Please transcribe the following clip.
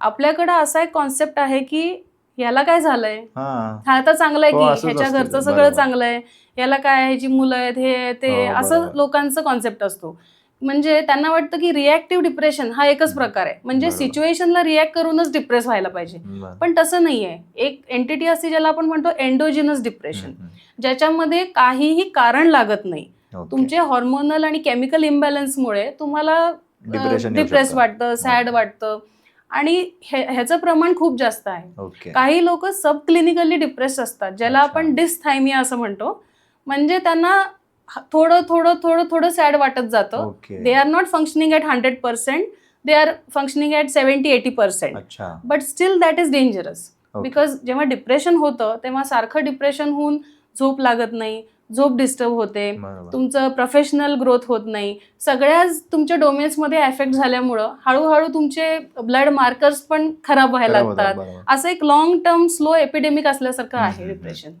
आपल्याकडे असा एक कॉन्सेप्ट आहे की याला काय झालंय हा तर चांगलं आहे हो, की ह्याच्या घरचं सगळं. चांगलं आहे याला काय ह्याची मुलं आहेत हे आहे, ते हो, असं. लोकांचं कॉन्सेप्ट असतो म्हणजे त्यांना वाटतं की रिॲक्टिव्ह डिप्रेशन हा एकच प्रकार आहे म्हणजे. सिच्युएशनला रिॲक्ट करूनच डिप्रेस व्हायला पाहिजे. पण तसं नाहीये एक एंटिटी असते ज्याला आपण म्हणतो एन्डोजिनस डिप्रेशन ज्याच्यामध्ये काहीही कारण लागत नाही. तुमचे हॉर्मोनल आणि केमिकल इम्बॅलन्समुळे तुम्हाला डिप्रेस. वाटतं सॅड. वाटतं आणि हे- ह्याचं प्रमाण खूप जास्त आहे. काही लोक सब क्लिनिकली डिप्रेस असतात ज्याला. आपण डिस्थायमिया असं म्हणतो. म्हणजे त्यांना थोडं थोडं थोडं थोडं सॅड वाटत जातं. They are not functioning at hundred percent they are functioning at seventy eighty percent अच्छा. But still that is dangerous. Because जेव्हा डिप्रेशन होतं तेव्हा सारखं डिप्रेशन होऊन झोप लागत नाही. झोप डिस्टर्ब होते. तुमचं प्रोफेशनल ग्रोथ होत नाही सगळ्याच तुमच्या डोमेन्समध्ये एफेक्ट झाल्यामुळं हळूहळू तुमचे ब्लड मार्कर्स पण खराब व्हायला लागतात. असं एक लॉंग टर्म स्लो एपिडेमिक असल्यासारखं आहे. डिप्रेशन